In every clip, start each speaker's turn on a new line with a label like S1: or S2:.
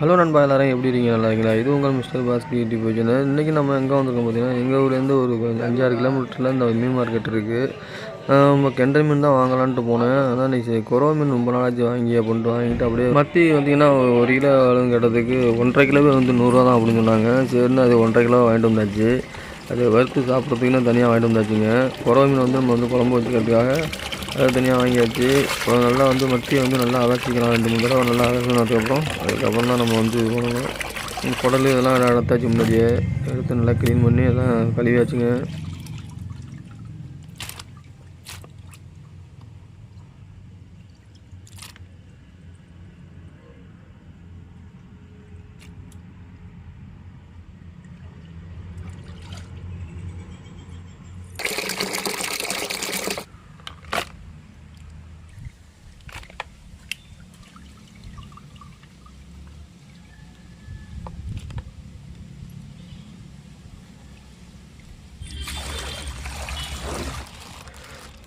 S1: hello நண்பா எல்லாரும் எப்படி இருக்கீங்க நல்லா இருக்கீங்களா இது உங்கள் மிஸ்டர் பாஸ் கிரியேட்டிவ் போச்சுனா இன்றைக்கி நம்ம எங்கே வந்திருக்கோம் பார்த்தீங்கன்னா எங்கள் ஊர்லேருந்து ஒரு அஞ்சாறு கிலோமீட்டரில் இந்த மீன் மார்க்கெட் இருக்குது நம்ம கெண்டை மீன் தான் வாங்கலான்ட்டு போனேன் அதான் இன்றைக்கி கொரோ மீன் ரொம்ப நாளாச்சு வாங்கி அப்படின்ட்டு வாங்கிட்டு அப்படியே மத்தி பார்த்திங்கன்னா ஒரு கிலோ அளவு கேட்டதுக்கு ஒன்றரை கிலோவே வந்து நூறுரூவா தான் அப்படின்னு சொன்னாங்க சரினு அது ஒன்றரை கிலோ வாங்கிட்டு வந்தாச்சு அது வறுத்து சாப்பிட்றதுக்குன்னா தனியாக வாங்கிட்டு வந்தாச்சுங்க கொரோ மீன் வந்து நம்ம வந்து குழம்பு வச்சுக்கிறதுக்காக அதை தனியாக வாங்கியாச்சு இப்போ நல்லா வந்து மத்தியை வந்து நல்லா அலசிக்கலாம் ரெண்டு மூணு தடவை நல்லா அலசினதுக்கப்புறம் அதுக்கப்புறம் தான் நம்ம வந்து இது பண்ணணும் குடல் இதெல்லாம் எடுத்தாச்சு முன்னாடியே எடுத்து நல்லா க்ளீன் பண்ணி எல்லாம் கழுவியாச்சுங்க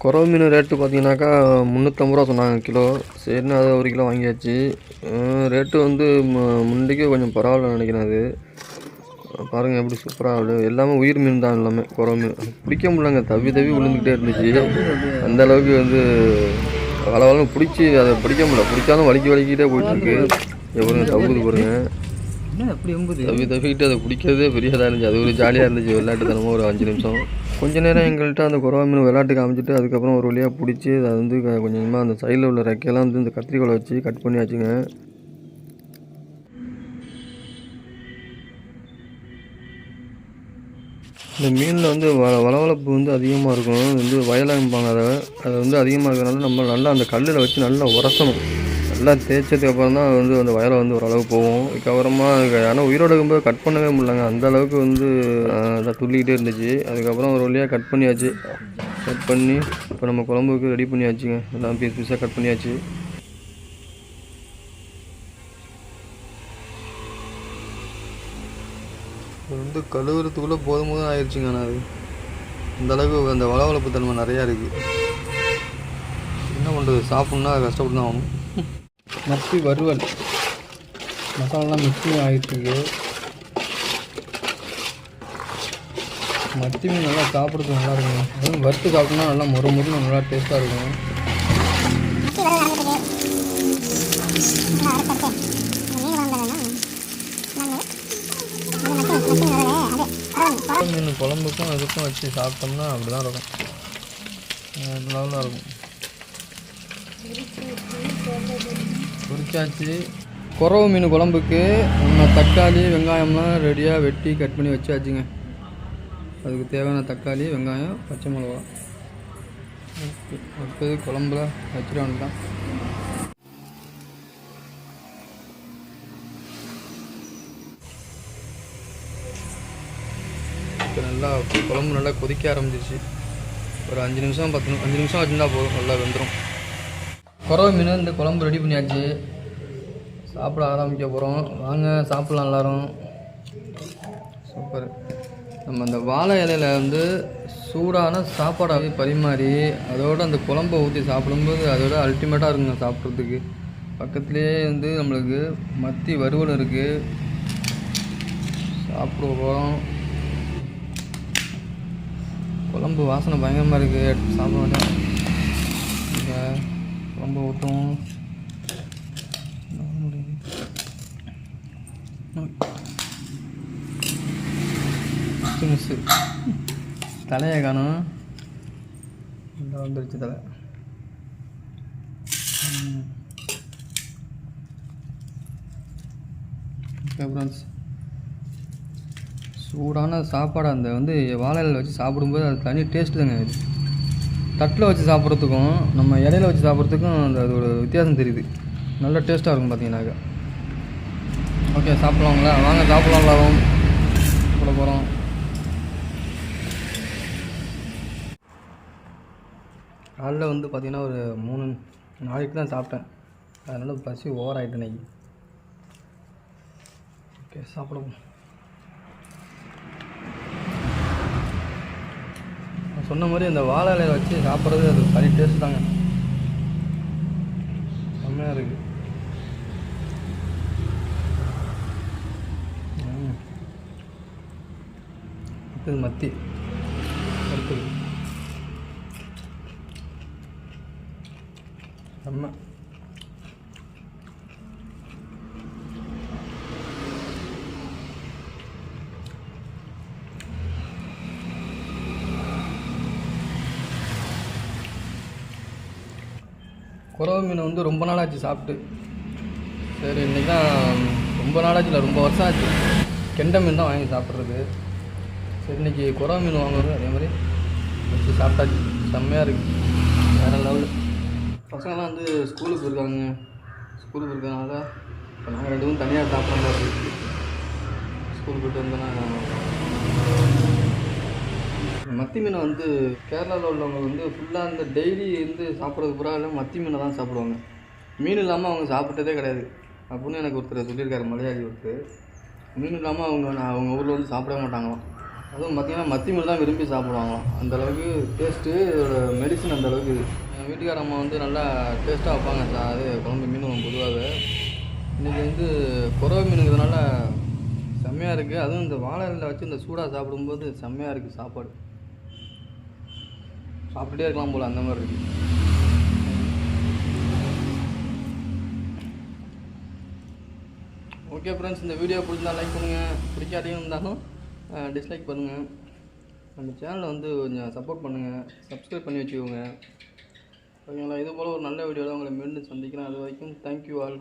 S1: குறவு மீன் ரேட்டு பார்த்தீங்கன்னாக்கா முந்நூற்றம்பது ரூபா சொன்னாங்க கிலோ சரின்னு அது ஒரு கிலோ வாங்கியாச்சு ரேட்டு வந்து முன்னாடிக்கே கொஞ்சம் பரவாயில்ல நினைக்கிறேன் அது பாருங்கள் எப்படி சூப்பராக ஆகுது எல்லாமே உயிர் மீன் தான் எல்லாமே குறவு மீன் பிடிக்க முடியலங்க தவி தவி விழுந்துக்கிட்டே இருந்துச்சு அந்த அளவுக்கு வந்து வள பிடிச்சி அதை பிடிக்க முடியல பிடிச்சாலும் வலிக்கி வலிக்கிட்டே போயிட்டுருக்கு எவ்வளோ தவிர்த்து பாருங்கள் தப்பி அதை பிடிக்கிறதே பெரியதாக இருந்துச்சு அது ஒரு ஜாலியாக இருந்துச்சு விளையாட்டு தனமாக ஒரு அஞ்சு நிமிஷம் கொஞ்ச நேரம் எங்கள்கிட்ட அந்த குறவா மீன் விளையாட்டு காமிச்சிட்டு அதுக்கப்புறம் ஒரு வழியாக பிடிச்சி அதை வந்து கொஞ்சமாக அந்த சைடில் உள்ள ரெக்கையெல்லாம் வந்து இந்த கத்திரிக்கோலை வச்சு கட் பண்ணி வச்சுங்க இந்த மீனில் வந்து வ வளவளப்பு வந்து அதிகமாக இருக்கும் வந்து வயலாம்பாங்க அதை அதை வந்து அதிகமாக இருக்கிறனால நம்ம நல்லா அந்த கல்லில் வச்சு நல்லா உரசணும் எல்லாம் தேய்ச்சதுக்கப்புறம் தான் வந்து அந்த வயலை வந்து ஓரளவுக்கு போகும் அதுக்கப்புறமா ஆனால் உயிரோடு இருக்கும்போது கட் பண்ணவே முடியலங்க அந்த அளவுக்கு வந்து துள்ளிக்கிட்டே இருந்துச்சு அதுக்கப்புறம் ஒரு வழியாக கட் பண்ணியாச்சு கட் பண்ணி இப்போ நம்ம குழம்புக்கு ரெடி பண்ணியாச்சுங்க எல்லாம் பீஸ் பீஸாக கட் பண்ணியாச்சு வந்து கழுவுறதுக்குள்ளே போதும் போதும் ஆயிடுச்சுங்க அது அந்தளவுக்கு அந்த வளவளப்பு தன்மை நிறையா இருக்குது என்ன பண்ணுறது சாப்பிட்ணுன்னா கஷ்டப்பட்டு தான் ஆகணும் மத்தி வறுவல் மசாலாலாம் மிக்சிங் ஆகிட்டுருக்கு மத்தி மீன் நல்லா சாப்பிட்றதுக்கு நல்லா இருக்கும் அதுவும் வறுத்து சாப்பிட்டோம்னா நல்லா மொறு மொறுன்னு நல்லா டேஸ்ட்டாக இருக்கும் மீன் குழம்புக்கும் அதுக்கும் வச்சு சாப்பிட்டோம்னா அப்படி தான் இருக்கும் நல்லா இருக்கும் முடிச்சாச்சு குறவு மீன் குழம்புக்கு நம்ம தக்காளி வெங்காயம்லாம் ரெடியாக வெட்டி கட் பண்ணி வச்சாச்சுங்க அதுக்கு தேவையான தக்காளி வெங்காயம் பச்சை மிளகா அடுத்தது குழம்புல வச்சுட்டு இப்போ நல்லா குழம்பு நல்லா கொதிக்க ஆரம்பிச்சிச்சு ஒரு அஞ்சு நிமிஷம் பத்து அஞ்சு நிமிஷம் வச்சுருந்தா போதும் நல்லா வெந்துடும் குறவை மீன் இந்த குழம்பு ரெடி பண்ணியாச்சு சாப்பிட ஆரம்பிக்க போகிறோம் வாங்க சாப்பிட்லாம் எல்லோரும் சூப்பர் நம்ம அந்த வாழை இலையில் வந்து சூடான சாப்பாடாக பரிமாறி அதோடு அந்த குழம்பை ஊற்றி சாப்பிடும்போது அதோட அல்டிமேட்டாக இருக்குங்க சாப்பிட்றதுக்கு பக்கத்துலேயே வந்து நம்மளுக்கு மத்தி வறுவல் இருக்குது சாப்பிட போகிறோம் குழம்பு வாசனை பயங்கரமாக இருக்குது எடுத்து சாப்பிட வேண்டாம் ரொம்ப ஊற்றும் மிஸ்ஸு தலையை காணும் வந்துருச்சு தலை அப்புறம் சூடான சாப்பாடு அந்த வந்து வாழை வச்சு சாப்பிடும்போது அது தனி டேஸ்ட்டு தாங்க தட்டில் வச்சு சாப்பிட்றதுக்கும் நம்ம இலையில் வச்சு சாப்பிட்றதுக்கும் அந்த அது ஒரு வித்தியாசம் தெரியுது நல்ல டேஸ்ட்டாக இருக்கும் பார்த்தீங்கன்னாக்க ஓகே சாப்பிட்லாங்களா வாங்க சாப்பிட்லாம் வரும் சாப்பிட போகிறோம் காலைல வந்து பார்த்திங்கன்னா ஒரு மூணு நாளைக்கு தான் சாப்பிட்டேன் அதனால் பசி ஓவர் ஆகிட்டு இன்னைக்கு ஓகே சாப்பிடுவோம் சொன்ன மாதிரி அந்த வாழை இலையை வச்சு சாப்பிட்றது அது தனி டேஸ்ட் தாங்க செம்மையாக இருக்குது அடுத்தது மத்தி அடுத்தது குறவை மீன் வந்து ரொம்ப நாளாச்சு சாப்பிட்டு சரி இன்றைக்கி தான் ரொம்ப நாளாச்சு இல்லை ரொம்ப வருஷம் ஆச்சு கெண்டை மீன் தான் வாங்கி சாப்பிட்றது சரி இன்றைக்கி குறவை மீன் வாங்குறது அதே மாதிரி வச்சு சாப்பிட்டாச்சு செம்மையாக இருக்குது வேறு லெவலு பசங்கள்லாம் வந்து ஸ்கூலுக்கு இருக்காங்க ஸ்கூலுக்கு இருக்கிறனால இப்போ நாங்கள் ரெண்டு தனியாக சாப்பிட்ற மாதிரி இருக்குது ஸ்கூல் போயிட்டு வந்தோன்னா மத்தி மீனை வந்து கேரளாவில் உள்ளவங்க வந்து ஃபுல்லாக அந்த டெய்லி வந்து சாப்பிட்றது பூரா மத்தி மீனை தான் சாப்பிடுவாங்க மீன் இல்லாமல் அவங்க சாப்பிட்டதே கிடையாது அப்படின்னு எனக்கு ஒருத்தர் சொல்லியிருக்காரு மலையாளி ஒருத்தர் மீன் இல்லாமல் அவங்க நான் அவங்க ஊரில் வந்து சாப்பிட மாட்டாங்களாம் அதுவும் பார்த்திங்கன்னா மத்தி மீன் தான் விரும்பி சாப்பிடுவாங்களாம் அந்தளவுக்கு டேஸ்ட்டு இதோட மெடிசன் அந்தளவுக்கு எங்கள் வீட்டுக்கார அம்மா வந்து நல்லா டேஸ்ட்டாக வைப்பாங்க சார் அது குழம்பு மீன் பொதுவாகவே இன்றைக்கி வந்து குறவை மீனுங்கிறதுனால செம்மையாக இருக்குது அதுவும் இந்த வாழை இலை வச்சு இந்த சூடாக சாப்பிடும்போது செம்மையாக இருக்குது சாப்பாடு சாப்பிட்டுட்டே இருக்கலாம் போல் அந்த மாதிரி இருக்குது ஓகே ஃப்ரெண்ட்ஸ் இந்த வீடியோ பிடிச்சிருந்தா லைக் பண்ணுங்கள் பிடிக்காதீங்கன்னு இருந்தாலும் டிஸ்லைக் பண்ணுங்கள் நம்ம சேனலை வந்து கொஞ்சம் சப்போர்ட் பண்ணுங்கள் சப்ஸ்கிரைப் பண்ணி வச்சுக்கோங்க ஓகேங்களா இது போல் ஒரு நல்ல வீடியோவில் உங்களை மீண்டும் சந்திக்கிறேன் அது வரைக்கும் தேங்க்யூ ஆல்